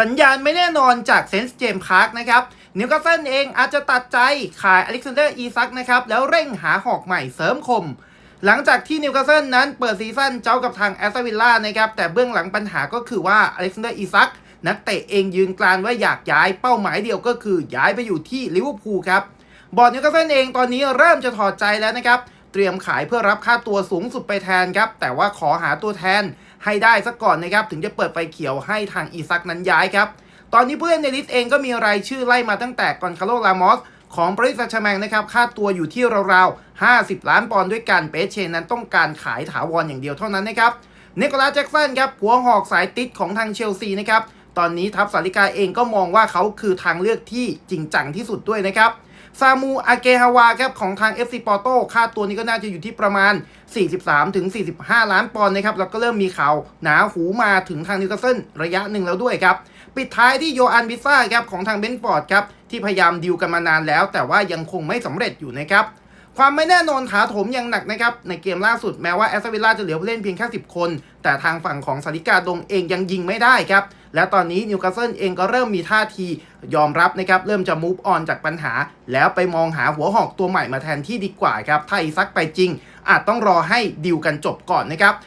สัญญาณไม่แน่นอนจากเซนส์เจมส์พาร์คนะครับนิวคาสเซิลเองอาจจะตัดใจขายอเล็กซานเดอร์อีซักนะครับแล้วเร่งหาหอกใหม่เสริมคม หลังจากที่นิวคาสเซิลนั้นเปิดซีซั่นเจ้ากับทางแอสตันวิลล่านะครับแต่เบื้องหลังปัญหาก็คือว่าอเล็กซานเดอร์อีซักนักเตะเองยืนกรานว่าอยากย้ายเป้าหมายเดียวก็คือย้ายไปอยู่ที่ลิเวอร์พูลครับบอร์ดนิวคาสเซิลเองตอนนี้เริ่มจะถอดใจแล้วนะครับเตรียมขายเพื่อรับค่าตัวสูงสุดไปแทนครับแต่ว่าขอหาตัวแทน ให้ได้ซะก่อนนะครับถึงจะเปิดไฟเขียวให้ทางอีซักนั้นย้ายครับตอนนี้ผู้เล่นในลิสต์เองก็มีรายชื่อไล่มาตั้งแต่กอนคาโลลามอสของบริษัทชแมงนะครับค่าตัวอยู่ที่ราวๆ 50 ล้านปอนด์ด้วยกันเปเชนั้นต้องการขายถาวรอย่างเดียวเท่านั้นนะครับเนโคลัสแจ็กสันครับหัวหอกสายติดของทางเชลซีนะครับตอนนี้ทัพสาริกาเองก็มองว่าเขาคือทางเลือกที่จริงจังที่สุดด้วยนะครับ ซามูอาเกฮาวาครับของทาง FC ปอร์โตค่าตัวนี้ก็น่าจะอยู่ที่ประมาณ 43ถึง45 ล้านปอนด์นะครับ แล้วก็เริ่มมีข่าวหนาหูมาถึงทางนิวคาสเซิลระยะหนึ่งแล้วด้วยครับ ปิดท้ายที่โยอันบิซ่าครับของทางเบนฟอร์ดครับที่พยายามดิวกันมานานแล้ว แต่ว่ายังคงไม่สำเร็จอยู่นะครับความไม่แน่นอนถาโถมอย่างหนักนะครับ ในเกมล่าสุดแม้ว่าแอสตันวิลล่าจะเหลือผู้เล่นเพียงแค่ 10 คน แต่ทางฝั่งของสาริกาดงเองยังยิงไม่ได้ครับ และตอนนี้นิวคาสเซิลเองก็เริ่มมีท่าทียอมรับนะครับ เริ่มจะมูฟออนจากปัญหา แล้วไปมองหาหัวหอกตัวใหม่มาแทนที่ดีกว่าครับถ้าอีซักไปจริง อาจต้องรอให้ดิวกันจบก่อนนะครับ